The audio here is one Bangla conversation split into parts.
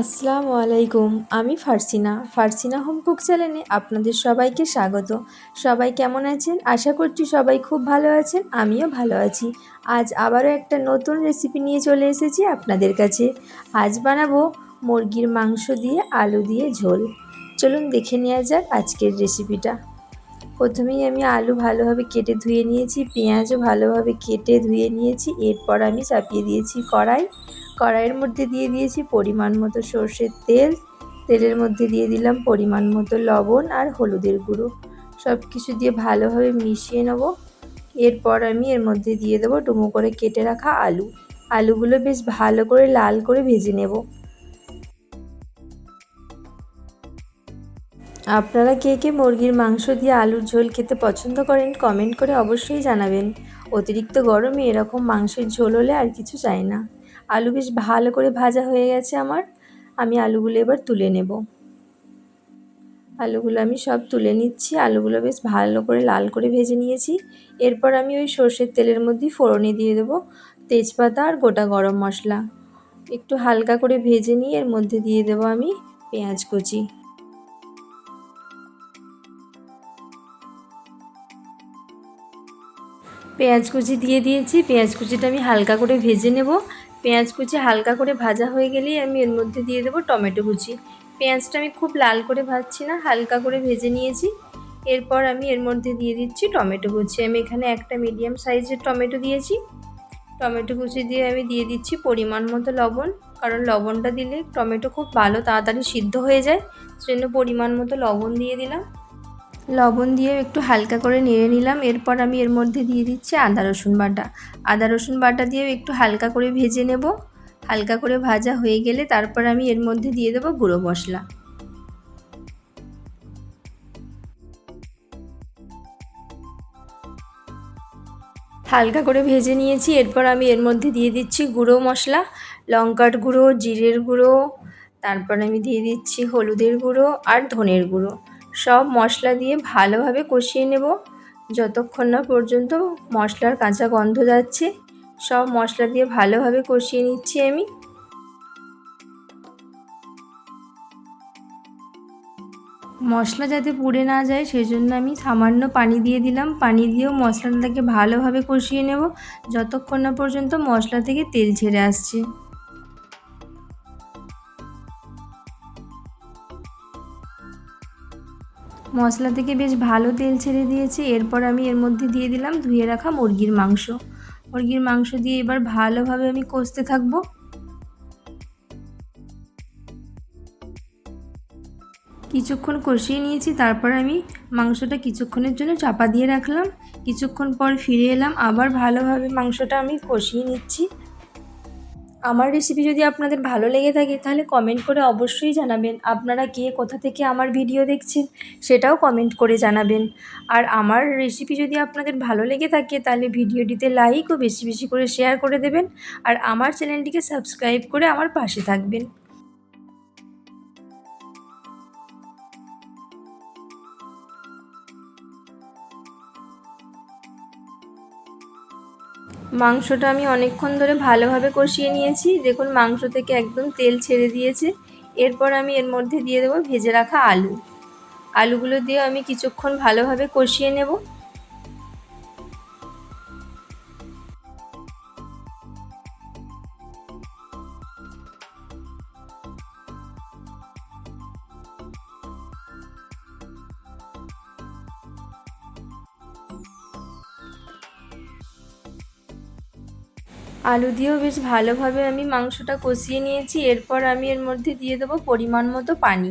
আসসালামু আলাইকুম, আমি ফারসিনা। ফারসিনা হোম কুক চ্যানেলে আপনাদের সবাইকে স্বাগত। সবাই কেমন আছেন? আশা করছি সবাই খুব ভালো আছেন, আমিও ভালো আছি। আজ আবারও একটা নতুন রেসিপি নিয়ে চলে এসেছি আপনাদের কাছে। আজ বানাবো মুরগির মাংস দিয়ে আলু দিয়ে ঝোল। চলুন দেখে নেওয়া যাক আজকের রেসিপিটা। প্রথমেই আমি আলু ভালোভাবে কেটে ধুয়ে নিয়েছি, পেঁয়াজও ভালোভাবে কেটে ধুয়ে নিয়েছি, এরপর আমি চাপিয়ে দিয়েছি কড়াই। কড়াইয়ের মধ্যে দিয়ে দিয়েছি পরিমাণ মতো সর্ষের তেল। তেলের মধ্যে দিয়ে দিলাম পরিমাণ মতো লবণ আর হলুদের গুঁড়ো। সব কিছু দিয়ে ভালোভাবে মিশিয়ে নেব। এরপর আমি এর মধ্যে দিয়ে দেবো ডুমো করে কেটে রাখা আলু। আলুগুলো বেশ ভালো করে লাল করে ভেজে নেব। আপনারা কে কে মুরগির মাংস দিয়ে আলুর ঝোল খেতে পছন্দ করেন কমেন্ট করে অবশ্যই জানাবেন। অতিরিক্ত গরমে এরকম মাংসের ঝোল হলে আর কিছু চাই না। আলু বেশ ভালো করে ভাজা হয়ে গেছে আমার। আমি আলুগুলো এবার তুলে নেব। আলুগুলো আমি সব তুলে নিচ্ছি। আলুগুলো বেশ ভালো করে লাল করে ভেজে নিয়েছি। এরপর আমি ওই সর্ষের তেলের মধ্যে ফোড়নে দিয়ে দেবো তেজপাতা আর গোটা গরম মশলা। একটু হালকা করে ভেজে নিয়ে এর মধ্যে দিয়ে দেবো আমি পেঁয়াজ কুচি। পেঁয়াজ কুচি দিয়ে দিয়েছি। পেঁয়াজ কুচিটা আমি হালকা করে ভেজে নেব। পেঁয়াজ কুচি হালকা করে ভাজা হয়ে গেলেই আমি এর মধ্যে দিয়ে দেবো টমেটো কুচি। পেঁয়াজটা আমি খুব লাল করে ভাজছি না, হালকা করে ভেজে নিয়েছি। এরপর আমি এর মধ্যে দিয়ে দিচ্ছি টমেটো কুচি। আমি এখানে একটা মিডিয়াম সাইজের টমেটো দিয়েছি। টমেটো কুচি দিয়ে আমি দিয়ে দিচ্ছি পরিমাণ মতো লবণ, কারণ লবণটা দিলে টমেটো খুব ভালো তাড়াতাড়ি সিদ্ধ হয়ে যায়। সেজন্য পরিমাণ মতো লবণ দিয়ে দিলাম। লবণ দিয়ে একটু হালকা করে নেড়ে নিলাম। এরপর আমি এর মধ্যে দিয়ে দিচ্ছি আদা, রসুন বাটা। আদা, রসুন বাটা দিয়েও একটু হালকা করে ভেজে নেব। হালকা করে ভাজা হয়ে গেলে তারপর আমি এর মধ্যে দিয়ে দেবো গুঁড়ো মশলা। হালকা করে ভেজে নিয়েছি। এরপর আমি এর মধ্যে দিয়ে দিচ্ছি গুঁড়ো মশলা, লঙ্কার গুঁড়ো, জিরের গুঁড়ো, তারপর আমি দিয়ে দিচ্ছি হলুদের গুঁড়ো আর ধনের গুঁড়ো। সব মশলা দিয়ে ভালোভাবে কষিয়ে নেব। যতক্ষণ না পর্যন্ত মশলার কাঁচা গন্ধ যাচ্ছে, সব মশলা দিয়ে ভালোভাবে কষিয়ে নিচ্ছি আমি। মশলা যাতে পুড়ে না যায় সেই জন্য আমি সামান্য পানি দিয়ে দিলাম। পানি দিয়েও মশলাটাকে ভালোভাবে কষিয়ে নেব। যতক্ষণ না পর্যন্ত মশলা থেকে তেল ছেড়ে আসছে। মশলা থেকে বেশ ভালো তেল ছেড়ে দিয়েছে। এরপর আমি এর মধ্যে দিয়ে দিলাম ধুয়ে রাখা মুরগির মাংস। মুরগির মাংস দিয়ে এবার ভালোভাবে আমি কষতে থাকব। কিছুক্ষণ কষিয়ে নিয়েছি, তারপর আমি মাংসটা কিছুক্ষণের জন্য চাপা দিয়ে রাখলাম। কিছুক্ষণ পর ফিরে এলাম, আবার ভালোভাবে মাংসটা আমি কষিয়ে নিচ্ছি। আমার রেসিপি যদি আপনাদের ভালো লেগে থাকে, তাহলে কমেন্ট করে অবশ্যই জানাবেন। আপনারা কে কোথা থেকে আমার ভিডিও দেখছেন, সেটাও কমেন্ট করে জানাবেন। আর আমার রেসিপি যদি আপনাদের ভালো লেগে থাকে, তাহলে ভিডিওটিতে লাইক ও বেশি বেশি করে শেয়ার করে দেবেন। আর আমার চ্যানেলটিকে সাবস্ক্রাইব করে আমার পাশে থাকবেন। মাংসটা আমি অনেকক্ষণ ধরে ভালোভাবে কষিয়ে নিয়েছি। দেখুন, মাংস থেকে একদম তেল ছেড়ে দিয়েছে। এরপর আমি এর মধ্যে দিয়ে দেবো ভেজে রাখা আলু। আলুগুলো দিয়ে আমি কিছুক্ষণ ভালোভাবে কষিয়ে নেব। আলু দিয়েও বেশ ভালোভাবে আমি মাংসটা কষিয়ে নিয়েছি। এরপর আমি এর মধ্যে দিয়ে দেবো পরিমাণ মতো পানি।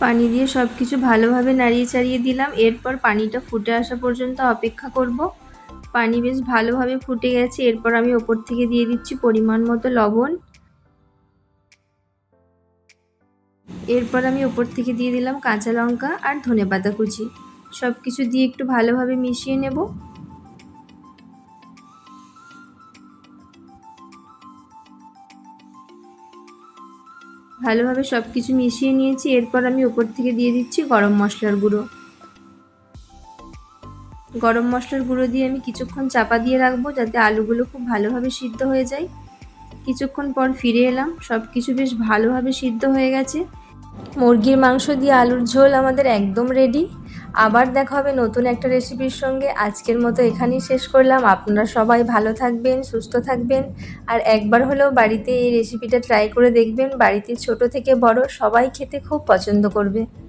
পানি দিয়ে সব কিছু ভালোভাবে নাড়িয়ে চাড়িয়ে দিলাম। এরপর পানিটা ফুটে আসা পর্যন্ত অপেক্ষা করব। পানি বেশ ভালোভাবে ফুটে গেছে। এরপর আমি ওপর থেকে দিয়ে দিচ্ছি পরিমাণ মতো লবণ। এরপর আমি ওপর থেকে দিয়ে দিলাম কাঁচা লঙ্কা আর ধনে পাতা কুচি। সব কিছু দিয়ে একটু ভালোভাবে মিশিয়ে নেব। ভালোভাবে সব কিছু মিশিয়ে নিয়েছি, এরপর আমি ওপর থেকে দিয়ে দিচ্ছি গরম মশলার গুঁড়ো। গরম মশলার গুঁড়ো দিয়ে আমি কিছুক্ষণ চাপা দিয়ে রাখব যাতে আলুগুলো খুব ভালোভাবে সিদ্ধ হয়ে যায়। কিছুক্ষণ পর ফিরে এলাম সব কিছু বেশ ভালোভাবে সিদ্ধ হয়ে গেছে। মুরগির মাংস দিয়ে আলুর ঝোল আমাদের একদম রেডি আবার দেখা হবে নতুন একটা রেসিপির সঙ্গে। আজকের মতো এখানেই শেষ করলাম। আপনারা সবাই ভালো থাকবেন, সুস্থ থাকবেন। আর একবার হলেও বাড়িতে এই রেসিপিটা ট্রাই করে দেখবেন। বাড়িতে ছোট থেকে বড় সবাই খেতে খুব পছন্দ করবে।